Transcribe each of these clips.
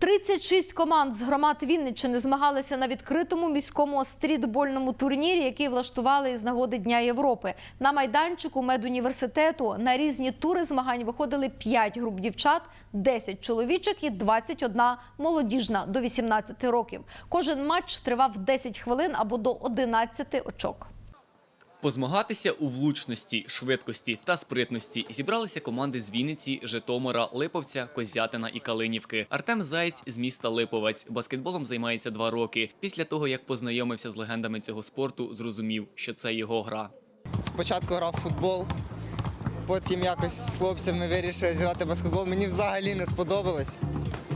36 команд з громад Вінниччини змагалися на відкритому міському стрітбольному турнірі, який влаштували із нагоди Дня Європи. На майданчику медуніверситету на різні тури змагань виходили 5 груп дівчат, 10 чоловічих і 21 молодіжна до 18 років. Кожен матч тривав 10 хвилин або до 11 очок. Позмагатися у влучності, швидкості та спритності зібралися команди з Вінниці, Житомира, Липовця, Козятина і Калинівки. Артем Заєць з міста Липовець баскетболом займається два роки. Після того, як познайомився з легендами цього спорту, зрозумів, що це його гра. Спочатку грав в футбол, потім якось з хлопцями вирішив зіграти баскетбол. Мені взагалі не сподобалось.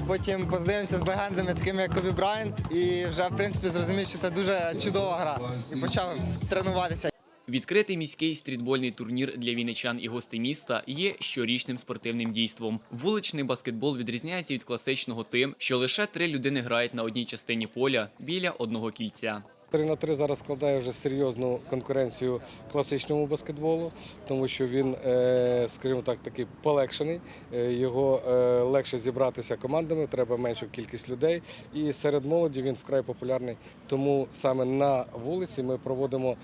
Потім познайомився з легендами, такими як Кобі Брайант, і вже в принципі зрозумів, що це дуже чудова гра. І почав тренуватися. Відкритий міський стрітбольний турнір для вінничан і гостей міста є щорічним спортивним дійством. Вуличний баскетбол відрізняється від класичного тим, що лише три людини грають на одній частині поля біля одного кільця. 3 на 3 зараз складає вже серйозну конкуренцію класичному баскетболу, тому що він, е, скажімо так, такий полегшений. Е, Його е, легше зібратися командами, треба меншу кількість людей. І серед молоді він вкрай популярний. Тому саме на вулиці ми проводимо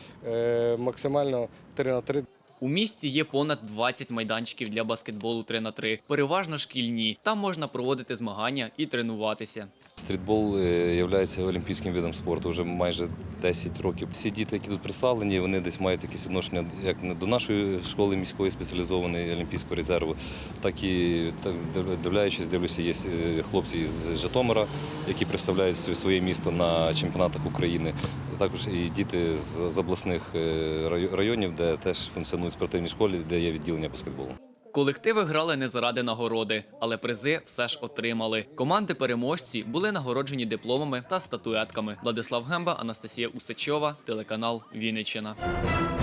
максимально 3 на 3 У місті є понад 20 майданчиків для баскетболу 3 на 3 переважно шкільні. Там можна проводити змагання і тренуватися. Стрітбол є олімпійським видом спорту вже майже 10 років. Всі діти, які тут представлені, вони десь мають якісь відношення як до нашої школи міської спеціалізованої олімпійського резерву, так і так, дивляючись, дивлюся, є е, хлопці з Житомира, які представляють своє місто на чемпіонатах України. Також і діти з, з обласних е, районів, де теж функціонують спортивні школи, де є відділення баскетболу. Колективи грали не заради нагороди, але призи все ж отримали. Команди переможці були нагороджені дипломами та статуетками. Владислав Гемба, Анастасія Усачова, телеканал Вінниччина.